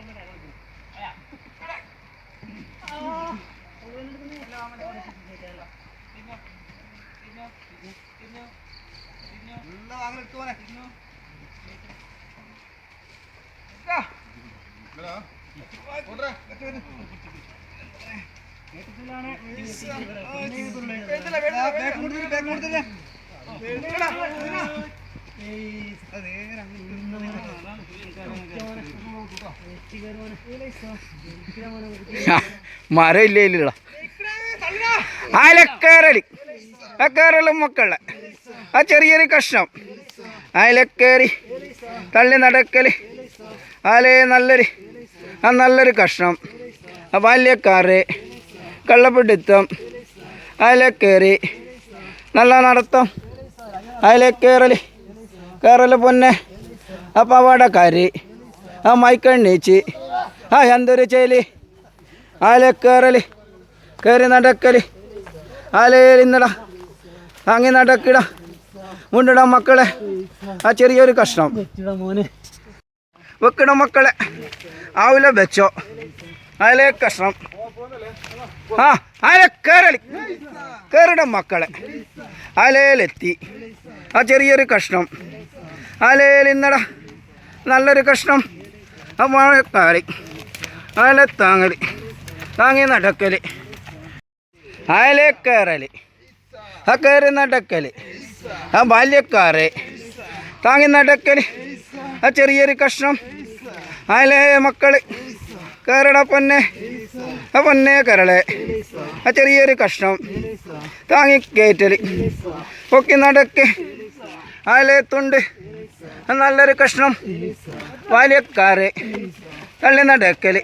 നേരെ അങ്ങനെ മരം ഇല്ല ഇല്ലടാ. അയലക്കേറലി അക്കേറലും മക്കളെ. ആ ചെറിയൊരു കഷ്ണം. അലക്കേറി തള്ളി നടക്കൽ. അലേ നല്ലൊരു ആ നല്ലൊരു കഷ്ണം. ആ ബാല്യക്കാറ് കള്ളപ്പിടുത്തം. അലക്കേറി നല്ല നടത്തം. അതിലെ കയറൽ കയറൽ പൊന്നെ. ആ പവാടക്കാരി ആ മൈക്കണ്ണീച്ചി ആ എന്തൊരു ചേലി. ആലെ കയറൽ കയറി നടക്കൽ. ആലേലിന്നട അങ്ങി നടക്കിട. മുണ്ടിട മക്കളെ. ആ ചെറിയൊരു കഷ്ണം. വെക്കിട മക്കളെ. ആവില വെച്ചോ. അതിലെ കഷ്ണം. ആ അതിലെ കയറലി കയറിട മക്കളെ. ആലേലെത്തി. ആ ചെറിയൊരു കഷ്ണം. ആലേലിന്നട നല്ലൊരു കഷ്ണം. ആ മഴക്കാലി അല താങ്ങലി താങ്ങി നടക്കൽ. അയലെ കയറൽ. ആ കയറി നടക്കൽ. ആ ബാല്യക്കാറ് താങ്ങി നടക്കൽ. ആ ചെറിയൊരു കഷ്ണം. അയലെ മക്കൾ. കയറട പൊന്നെ. ആ പൊന്നെ കരളെ. ആ ചെറിയൊരു കഷ്ണം. താങ്ങി കയറ്റൽ. പൊക്കി നടക്ക്. അയലെ തുണ്ട് നല്ലൊരു കഷ്ണം. വാലിയക്കാറ് തള്ളി നടക്കൽ.